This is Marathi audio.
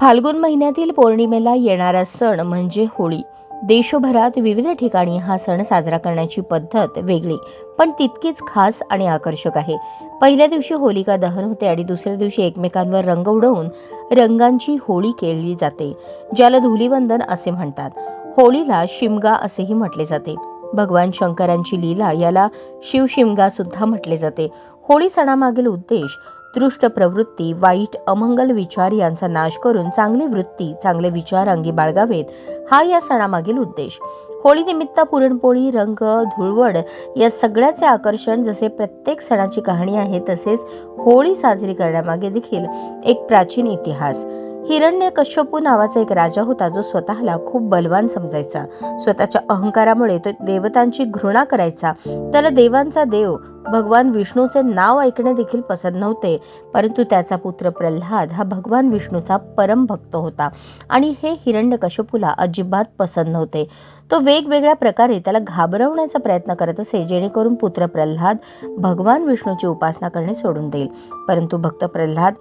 फाल्गुन महिन्यातील पौर्णिमेला येणारा सण म्हणजे होळी. देशभरात विविध ठिकाणी हा सण साजरा करण्याची पद्धत वेगळी पण तितकीच खास आणि आकर्षक आहे. पहिल्या दिवशी होलिका दहन होते आणि दुसऱ्या दिवशी एकमेकांवर रंग उडवून रंगांची होळी खेळली जाते ज्याला धुलीवंदन असे म्हणतात. होळीला शिमगा असेही म्हटले जाते. भगवान शंकरांची लीला याला शिवशिमगा सुद्धा म्हटले जाते. होळी सणामागील उद्देश दृष्ट प्रवृत्ती वाईट अमंगल विचार यांचा नाश करून चांगली वृत्ती चांगले विचार अंगी बाळगावेत हा या सणामागील उद्देश. होळीनिमित्त पुरणपोळी रंग धुळवड या सगळ्याचे आकर्षण जसे प्रत्येक सणाची कहाणी आहे तसेच होळी साजरी करण्यामागे देखील एक प्राचीन इतिहास. हिरण्य कश्यपू नावाचा एक राजा होता जो स्वतःला खूप बलवान समजायचा. स्वतःच्या अहंकारामुळे तो देवतांची घृणा करायचा. त्याला देवांचा देव भगवान विष्णूचे नाव ऐकणे देखील पसंत नव्हते परंतु त्याचा पुत्र प्रल्हाद हा भगवान विष्णूचा परम भक्त होता. आणि हे हिरण्यकश्यपूला अजिबात पसंत नव्हते. तो वेगवेगळ्या प्रकारे त्याला घाबरवण्याचा प्रयत्न करत असे जेणेकरून पुत्र प्रल्हाद भगवान विष्णूची उपासना करणे सोडून देईल. परंतु भक्त प्रल्हाद